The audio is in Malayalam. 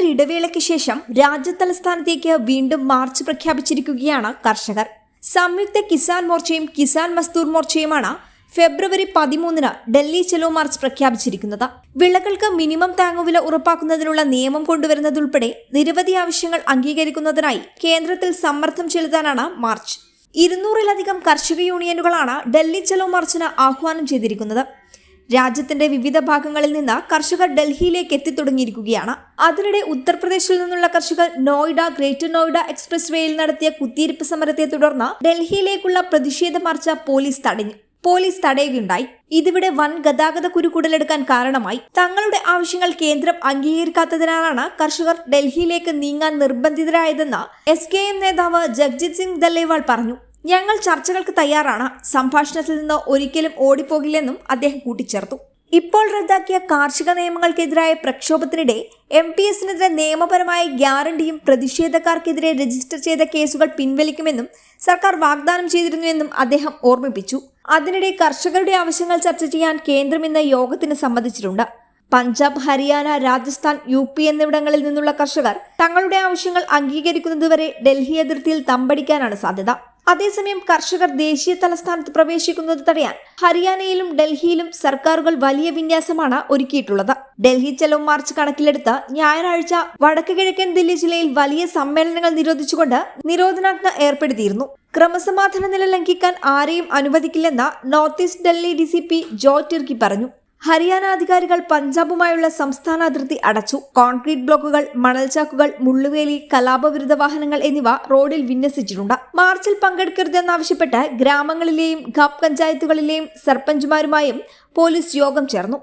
ഒരിടവേളയ്ക്ക് ശേഷം രാജ്യതലസ്ഥാനത്തേക്ക് വീണ്ടും മാർച്ച് പ്രഖ്യാപിച്ചിരിക്കുകയാണ് കർഷകർ. സംയുക്ത കിസാൻ മോർച്ചയും കിസാൻ മസ്ദൂർ മോർച്ചയുമാണ് ഫെബ്രുവരി പതിമൂന്നിന് ഡൽഹി ചെലോ മാർച്ച് പ്രഖ്യാപിച്ചിരിക്കുന്നത്. വിളകൾക്ക് മിനിമം താങ്ങുവില ഉറപ്പാക്കുന്നതിനുള്ള നിയമം കൊണ്ടുവരുന്നതുൾപ്പെടെ നിരവധി ആവശ്യങ്ങൾ അംഗീകരിക്കുന്നതിനായി കേന്ദ്രത്തിൽ സമ്മർദ്ദം ചെലുത്താനാണ് മാർച്ച്. ഇരുന്നൂറിലധികം കർഷക യൂണിയനുകളാണ് ഡൽഹി ചെലോ മാർച്ചിന് ആഹ്വാനം ചെയ്തിരിക്കുന്നത്. രാജ്യത്തിന്റെ വിവിധ ഭാഗങ്ങളിൽ നിന്ന് കർഷകർ ഡൽഹിയിലേക്ക് എത്തിത്തുടങ്ങിയിരിക്കുകയാണ്. അതിനിടെ ഉത്തർപ്രദേശിൽ നിന്നുള്ള കർഷകർ നോയിഡ ഗ്രേറ്റർ നോയിഡ എക്സ്പ്രസ് വേയിൽ നടത്തിയ കുത്തിയിരിപ്പ് സമരത്തെ തുടർന്ന് ഡൽഹിയിലേക്കുള്ള പ്രതിഷേധ മാർച്ച പോലീസ് തടഞ്ഞു. പോലീസ് തടയുകയുണ്ടായി. ഇതിവിടെ വൻ ഗതാഗത കുരുക്കുടലെടുക്കാൻ കാരണമായി. തങ്ങളുടെ ആവശ്യങ്ങൾ കേന്ദ്രം അംഗീകരിക്കാത്തതിനാലാണ് കർഷകർ ഡൽഹിയിലേക്ക് നീങ്ങാൻ നിർബന്ധിതരായതെന്ന് എസ് നേതാവ് ജഗ്ജിത് സിംഗ് ദല്ലേവാൾ പറഞ്ഞു. ഞങ്ങൾ ചർച്ചകൾക്ക് തയ്യാറാണ്. സംഭാഷണത്തിൽ നിന്ന് ഒരിക്കലും ഓടിപ്പോകില്ലെന്നും അദ്ദേഹം കൂട്ടിച്ചേർത്തു. ഇപ്പോൾ റദ്ദാക്കിയ കാർഷിക നിയമങ്ങൾക്കെതിരായ പ്രക്ഷോഭത്തിനിടെ എം പി എസിനെതിരെ നിയമപരമായ ഗ്യാരണ്ടിയും പ്രതിഷേധക്കാർക്കെതിരെ രജിസ്റ്റർ ചെയ്ത കേസുകൾ പിൻവലിക്കുമെന്നും സർക്കാർ വാഗ്ദാനം ചെയ്തിരുന്നുവെന്നും അദ്ദേഹം ഓർമ്മിപ്പിച്ചു. അതിനിടെ കർഷകരുടെ ആവശ്യങ്ങൾ ചർച്ച ചെയ്യാൻ കേന്ദ്രം ഇന്ന് യോഗത്തിന് സമ്മതിച്ചിട്ടുണ്ട്. പഞ്ചാബ് ഹരിയാന രാജസ്ഥാൻ യു പി എന്നിവിടങ്ങളിൽ നിന്നുള്ള കർഷകർ തങ്ങളുടെ ആവശ്യങ്ങൾ അംഗീകരിക്കുന്നതുവരെ ഡൽഹി അതിർത്തിയിൽ തമ്പടിക്കാനാണ് സാധ്യത. അതേസമയം കർഷകർ ദേശീയ തലസ്ഥാനത്ത് പ്രവേശിക്കുന്നത് തടയാൻ ഹരിയാനയിലും ഡൽഹിയിലും സർക്കാരുകൾ വലിയ വിന്യാസമാണ് ഒരുക്കിയിട്ടുള്ളത്. ഡൽഹി ചെലവ് മാർച്ച് കണക്കിലെടുത്ത് ഞായറാഴ്ച വടക്ക് കിഴക്കൻ ദില്ലി ജില്ലയിൽ വലിയ സമ്മേളനങ്ങൾ നിരോധിച്ചുകൊണ്ട് നിരോധനാജ്ഞ ഏർപ്പെടുത്തിയിരുന്നു. ക്രമസമാധാന നില ലംഘിക്കാൻ ആരെയും അനുവദിക്കില്ലെന്ന് north east Delhi D Jo Tirkey പറഞ്ഞു. ഹരിയാന അധികാരികൾ പഞ്ചാബുമായുള്ള സംസ്ഥാന അതിർത്തി അടച്ചു. കോൺക്രീറ്റ് ബ്ലോക്കുകൾ മണൽചാക്കുകൾ മുള്ളുവേലി കലാപവിരുദ്ധ വാഹനങ്ങൾ എന്നിവ റോഡിൽ വിന്യസിച്ചിട്ടുണ്ട്. മാർച്ചിൽ പങ്കെടുക്കരുതെന്നാവശ്യപ്പെട്ട് ഗ്രാമങ്ങളിലെയും ഖാപ് പഞ്ചായത്തുകളിലെയും സർപഞ്ചുമാരുമായും പോലീസ് യോഗം ചേർന്നു.